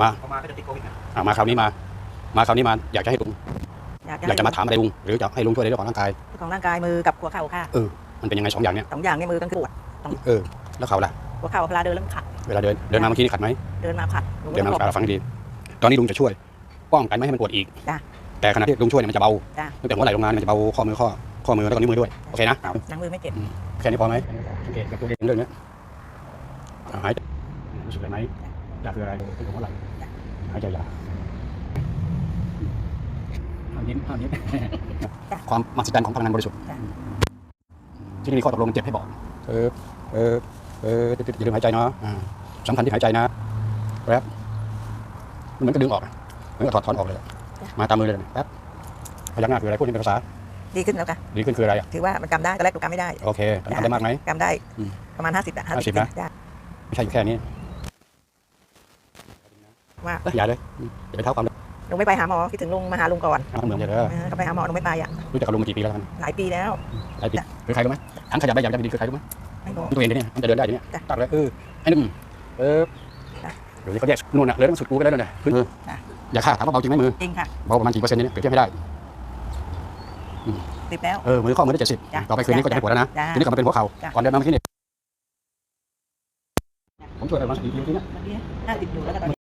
มาพอมาก็จะติดโควิดนะอะมาคราวนี้มา มาคราวนี้มาอยากจะให้ลุงอยากอยากจะมาถามอะไรลุงหรือจะให้ลุงช่วยในเรื่องของร่างกายของร่างกายมือกับหัวเข่าค่ะมันเป็นยังไงสองอย่างเนี้ยสองอย่างในมือต้องปวดเออแล้วเขาล่ะหัวเข่าเวลาเดินแล้วมันขัดเวลาเดินเดินมาเมื่อกี้นี่ขัดไหมเดินมาขัดหนูเดินมาก็ฟังดีตอนนี้ลุงจะช่วยป้องกันไม่ให้มันปวดอีกจ้ะแต่ขณะที่ลุงช่วยเนี่ยมันจะเบาจ้ะตั้งแต่หัวไหล่ลงมาเนี่ยมันจะเบาข้อมือข้อข้อมือแล้วก็นิ้วมือด้วยโอเคนะเอาหนังมือไม่เจ็บแค่นี้พอไหมสังเกตกับตัวเองเรื่องเนี้ยอ่าหายใจรู้สึกอะไรไหมอ ยากคืออะไรเป็นของอะไรหายใจยาวห้ามยิ้มห้ามยิ้มความมหัศจรรย์ของพลังงานบริสุทธิ์ที่นี่มีข้อตกลงเจ็บให้บอก เออ เออ เอออย่าลืมหายใจนะอ่าสำคัญที่หายใจนะแป๊บมันเหมือนกับดึงออกอะเหมือนกับถอดถอนออกเลยอะมาตามมือเลยแป๊บพยักหน้าคืออะไรพูดเป็นภาษา ดีขึ้นแล้วค่ะดีขึ้นคืออะไรอะถือว่ามันกำได้ตอนแรกหนูกำไม่ได้ โอเคทำได้มากไหมกำได้อืมประมาณ50อะ50นะจ้ะไม่ใช่อยู่แค่นี้ ว่าเอ้ยอย่าเลยอย่าไปเท้าความเลยหนูไม่ไปหาหมอคิดถึงลุงมาหาลุงก่อนน้ำเหมืองอย่าเลยเออก็ไปหาหมอหนูไม่ไปอะรู้จักกับลุงมากี่ปีแล้วกันหลายปีแล้วหลายปีคือใครรู้ไหมถังขยะใบใหญ่จะดีคือใครรู้ไหมไม่บอกตัวเองเนี่ยมันจะเดินได้เนี่ยจ้ะตักเลยเออให้นุ่มเออจ้ะเดี๋ยวนี้เขาแยกนู่นน่ะเลยต้องสุดกูไปแล้วเนี่ยพื้นจ้ะอย่าฆ่าถามว่าเบาจริงไหมมือจริงค่ะเบาประมาณกี่เปอร์เซ็นต์เนี่ยเปรียบเทียบไม่ได้ติดแล้วเออมือข้อมือได้เจ็ดสิบจ้ะต่อไปคืนนี้ก็จะไม่ปวดแล้วนะจ้ะทีนี้กลับมาเป็นหัวเข่าจ้ะก่อนเดินมาเมื่อกี้เนี่ยผมช่วยอะไรบ้างสักทีทีนี้เมื่อกี้ห้าสิบอยู่แล้วก็ตอนนี้